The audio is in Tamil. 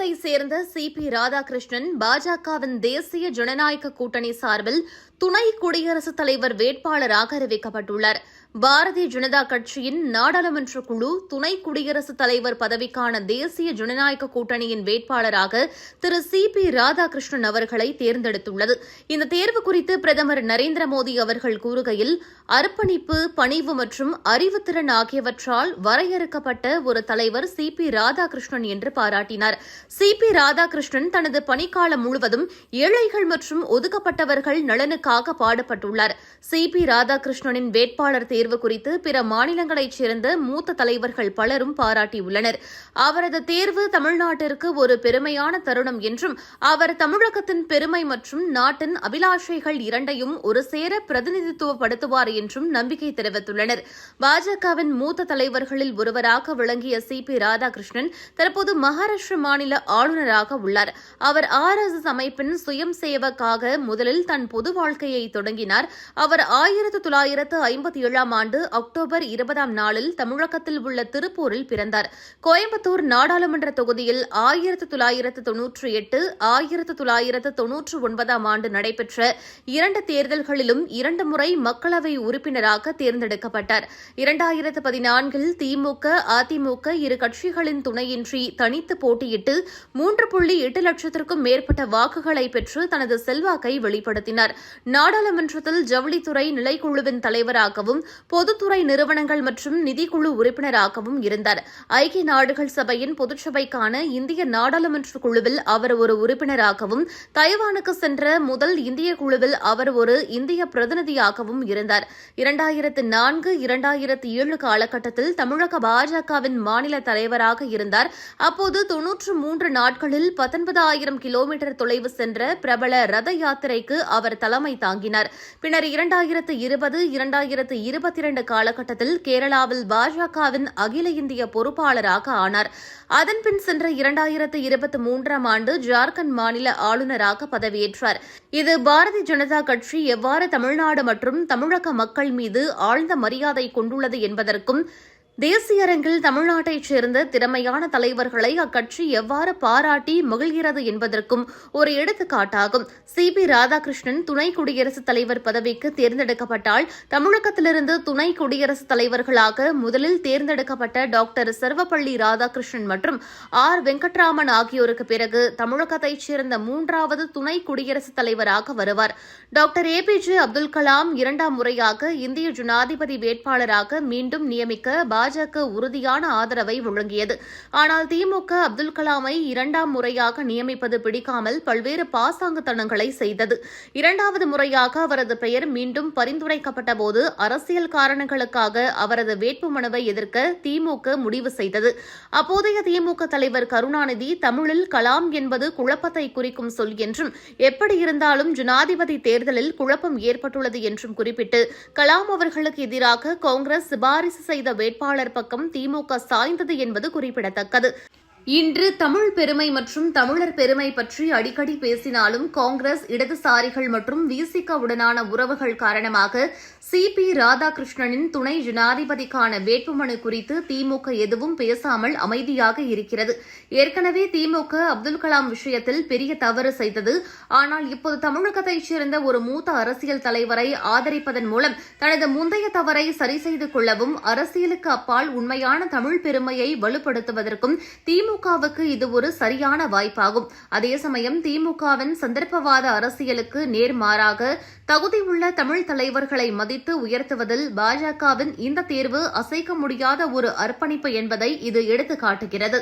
தமிழகத்தை சேர்ந்த சி. பி. ராதாகிருஷ்ணன் பாஜகவின் தேசிய ஜனநாயக கூட்டணி சார்பில் துணை குடியரசுத் தலைவர் வேட்பாளராக அறிவிக்கப்பட்டுள்ளார். பாரதிய ஜனதா கட்சியின் நாடாளுமன்ற குழு துணை குடியரசுத் தலைவர் பதவிக்கான தேசிய ஜனநாயக கூட்டணியின் வேட்பாளராக திரு சி பி ராதாகிருஷ்ணன் அவர்களை தேர்ந்தெடுத்துள்ளது. இந்த தேர்வு குறித்து பிரதமர் நரேந்திர மோடி அவர்கள் கூறுகையில் அர்ப்பணிப்பு பணிவு மற்றும் அறிவுத்திறன் ஆகியவற்றால் வரையறுக்கப்பட்ட ஒரு தலைவர் சி பி ராதாகிருஷ்ணன் என்று பாராட்டினார். சி பி ராதாகிருஷ்ணன் தனது பணிக்காலம் முழுவதும் ஏழைகள் மற்றும் ஒதுக்கப்பட்டவர்கள் நலனுக்காக பாடுபட்டுள்ளார். சி பி ராதாகிருஷ்ணனின் வேட்பாளர் தேர்வு குறித்து பிற மாநிலங்களைச் சேர்ந்த மூத்த தலைவர்கள் பலரும் பாராட்டியுள்ளனர். அவரது தேர்வு தமிழ்நாட்டிற்கு ஒரு பெருமையான தருணம் என்றும் அவர் தமிழகத்தின் பெருமை மற்றும் நாட்டின் அபிலாஷைகள் இரண்டையும் ஒரு சேர பிரதிநிதித்துவப்படுத்துவார் என்றும் நம்பிக்கை தெரிவித்துள்ளனர். பாஜகவின் மூத்த தலைவர்களில் ஒருவராக விளங்கிய சி. பி. ராதாகிருஷ்ணன் தற்போது மகாராஷ்டிர மாநில ஆளுநராக உள்ளார். அவர் ஆர் எஸ் எஸ் அமைப்பின் சுயம் சேவக்காக முதலில் தன் பொது வாழ்க்கையை தொடங்கினார். அவர் ஆயிரத்து தொள்ளாயிரத்து ஐம்பத்தி ஏழாம் ஆண்டு அக்டோபர் இருபதாம் நாளில் தமிழகத்தில் உள்ள திருப்பூரில் பிறந்தார். கோயம்புத்தூர் நாடாளுமன்ற தொகுதியில் ஆயிரத்து தொள்ளாயிரத்து தொன்னூற்றி எட்டு ஆயிரத்து தொள்ளாயிரத்து தொன்னூற்று ஒன்பதாம் ஆண்டு நடைபெற்ற இரண்டு தேர்தல்களிலும் இரண்டு முறை மக்களவை உறுப்பினராக தேர்ந்தெடுக்கப்பட்டார். இரண்டாயிரத்து பதினான்கில் திமுக அதிமுக இரு கட்சிகளின் துணையின்றி தனித்து போட்டியிட்டு மூன்று புள்ளி எட்டு லட்சத்திற்கும் மேற்பட்ட வாக்குகளை பெற்று தனது செல்வாக்கை வெளிப்படுத்தினார். நாடாளுமன்றத்தில் ஜவுளித்துறை நிலைக்குழுவின் தலைவராகவும் பொதுத்துறை நிறுவனங்கள் மற்றும் நிதிக்குழு உறுப்பினராகவும் இருந்தார். ஐக்கிய நாடுகள் சபையின் பொதுச்சபைக்கான இந்திய நாடாளுமன்ற குழுவில் அவர் ஒரு உறுப்பினராகவும் தைவானுக்கு சென்ற முதல் இந்திய குழுவில் அவர் ஒரு இந்திய பிரதிநிதியாகவும் இருந்தார். இரண்டாயிரத்து நான்கு இரண்டாயிரத்து ஏழு காலகட்டத்தில் தமிழக பாஜகவின் மாநில தலைவராக இருந்தார். அப்போது தொன்னூற்று மூன்று நாட்களில் பத்தொன்பதாயிரம் கிலோமீட்டர் தொலைவு சென்ற பிரபல ரத யாத்திரைக்கு அவர் தலைமை தாங்கினார். பின்னர் இரண்டாயிரத்து இருபது இரண்டாயிரத்து இருபது இருபத்தி இரண்டு காலகட்டத்தில் கேரளாவில் பாஜகவின் அகில இந்திய பொறுப்பாளராக ஆனார். அதன்பின் சென்ற இரண்டாயிரத்து இருபத்தி மூன்றாம் ஆண்டு ஜார்க்கண்ட் மாநில ஆளுநராக பதவியேற்றார். இது பாரதிய ஜனதா கட்சி எவ்வாறு தமிழ்நாடு மற்றும் தமிழக மக்கள் மீது ஆழ்ந்த மரியாதை கொண்டுள்ளது என்பதற்கும் தேசிய அரங்கில் தமிழ்நாட்டைச் சேர்ந்த திறமையான தலைவர்களை அக்கட்சி எவ்வாறு பாராட்டி மகிழ்கிறது என்பதற்கும் ஒரு எடுத்துக்காட்டாகும். சி. பி. ராதாகிருஷ்ணன் துணை குடியரசுத் தலைவர் பதவிக்கு தேர்ந்தெடுக்கப்பட்டால் தமிழகத்திலிருந்து துணை குடியரசுத் தலைவர்களாக முதலில் தேர்ந்தெடுக்கப்பட்ட டாக்டர் சர்வப்பள்ளி ராதாகிருஷ்ணன் மற்றும் ஆர். வெங்கட்ராமன் ஆகியோருக்கு பிறகு தமிழகத்தைச் சேர்ந்த மூன்றாவது துணை குடியரசுத் தலைவராக வருவார். Doctor A. P. J. Abdul Kalam இரண்டாம் முறையாக இந்திய ஜனாதிபதி வேட்பாளராக மீண்டும் நியமிக்க பாஜக உறுதியான ஆதரவை வழங்கியது. ஆனால் திமுக அப்துல் கலாமை இரண்டாம் முறையாக நியமிப்பது பிடிக்காமல் பல்வேறு பாசாங்குத்தனங்களை செய்தது. இரண்டாவது முறையாக அவரது பெயர் மீண்டும் பரிந்துரைக்கப்பட்ட போது அரசியல் காரணங்களுக்காக அவரது வேட்புமனுவை எதிர்க்க திமுக முடிவு செய்தது. அப்போதைய திமுக தலைவர் கருணாநிதி தமிழில் கலாம் என்பது குழப்பத்தை குறிக்கும் சொல் என்றும் எப்படி இருந்தாலும் ஜனாதிபதி தேர்தலில் குழப்பம் ஏற்பட்டுள்ளது என்றும் குறிப்பிட்டு கலாம் அவர்களுக்கு எதிராக காங்கிரஸ் சிபாரிசு செய்த வேட்பாளர் பக்கம் திமுக சாய்ந்தது என்பது குறிப்பிடத்தக்கது. இன்று தமிழ் பெருமை மற்றும் தமிழர் பெருமை பற்றி அடிக்கடி பேசினாலும் காங்கிரஸ் இடதுசாரிகள் மற்றும் விசிகவுடனான உறவுகள் காரணமாக சி பி ராதாகிருஷ்ணனின் துணை ஜனாதிபதிக்கான வேட்புமனு குறித்து திமுக எதுவும் பேசாமல் அமைதியாக இருக்கிறது. ஏற்கனவே திமுக அப்துல் கலாம் விஷயத்தில் பெரிய தவறு செய்தது. ஆனால் இப்போது தமிழகத்தைச் சேர்ந்த ஒரு மூத்த அரசியல் தலைவரை ஆதரிப்பதன் மூலம் தனது முந்தைய தவறை சரி செய்து கொள்ளவும் அரசியலுக்கு அப்பால் உண்மையான தமிழ் பெருமையை வலுப்படுத்துவதற்கும் திமுக திமுகவுக்கு இது ஒரு சரியான வாய்ப்பாகும். அதே சமயம் திமுகவின் சந்தர்ப்பவாத அரசியலுக்கு நேர்மாறாக தகுதியுள்ள தமிழ் தலைவர்களை மதித்து உயர்த்துவதில் பாஜகவின் இந்த தேர்வு அசைக்க முடியாத ஒரு அர்ப்பணிப்பு என்பதை இது எடுத்துக்காட்டுகிறது.